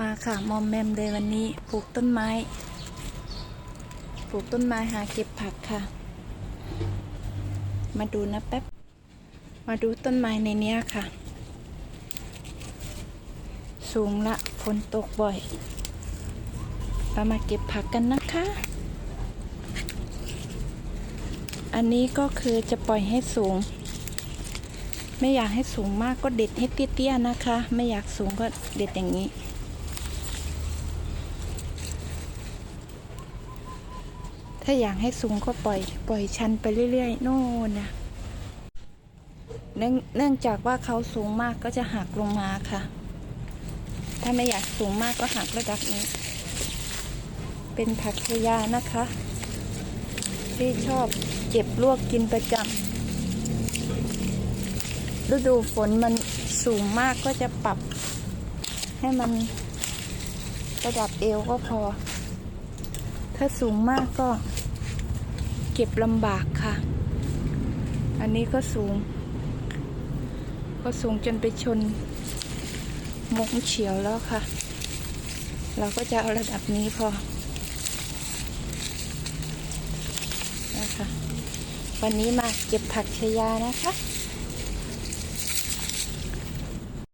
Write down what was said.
มาค่ะ มอมแมมเลยวันนี้ ปลูกต้นไม้ ปลูกต้นไม้หาเก็บผักค่ะ มาดูนะแป๊บ มาดูต้นไม้ในเนี้ยค่ะ สูงละฝนตกบ่อย เรามาเก็บผักกันนะคะ อันนี้ก็คือจะปล่อยให้สูง ไม่อยากให้สูงมากก็เด็ดให้เตี้ยๆนะคะ ไม่อยากสูงก็เด็ดอย่างนี้ ถ้าอยากให้สูงก็ปล่อย ปล่อยชันไปเรื่อยๆโน่นนะเนื่องเนื่องจากว่าเขาสูงมากก็จะหักลงมาค่ะ ถ้าไม่อยากสูงมากก็หักระดับนี้ เป็นผักชยานะคะ ที่ชอบเก็บลวกกินประจำฤดูฝนมันสูงมากก็จะปรับ ให้มันระดับเอวก็พอ ถ้าสูงมากก็เก็บลำบากค่ะ อันนี้ก็สูง ก็สูงจนไปชนมงเฉียวแล้วค่ะ เราก็จะเอาระดับนี้พอนะคะวันนี้มาเก็บผักชยานะคะ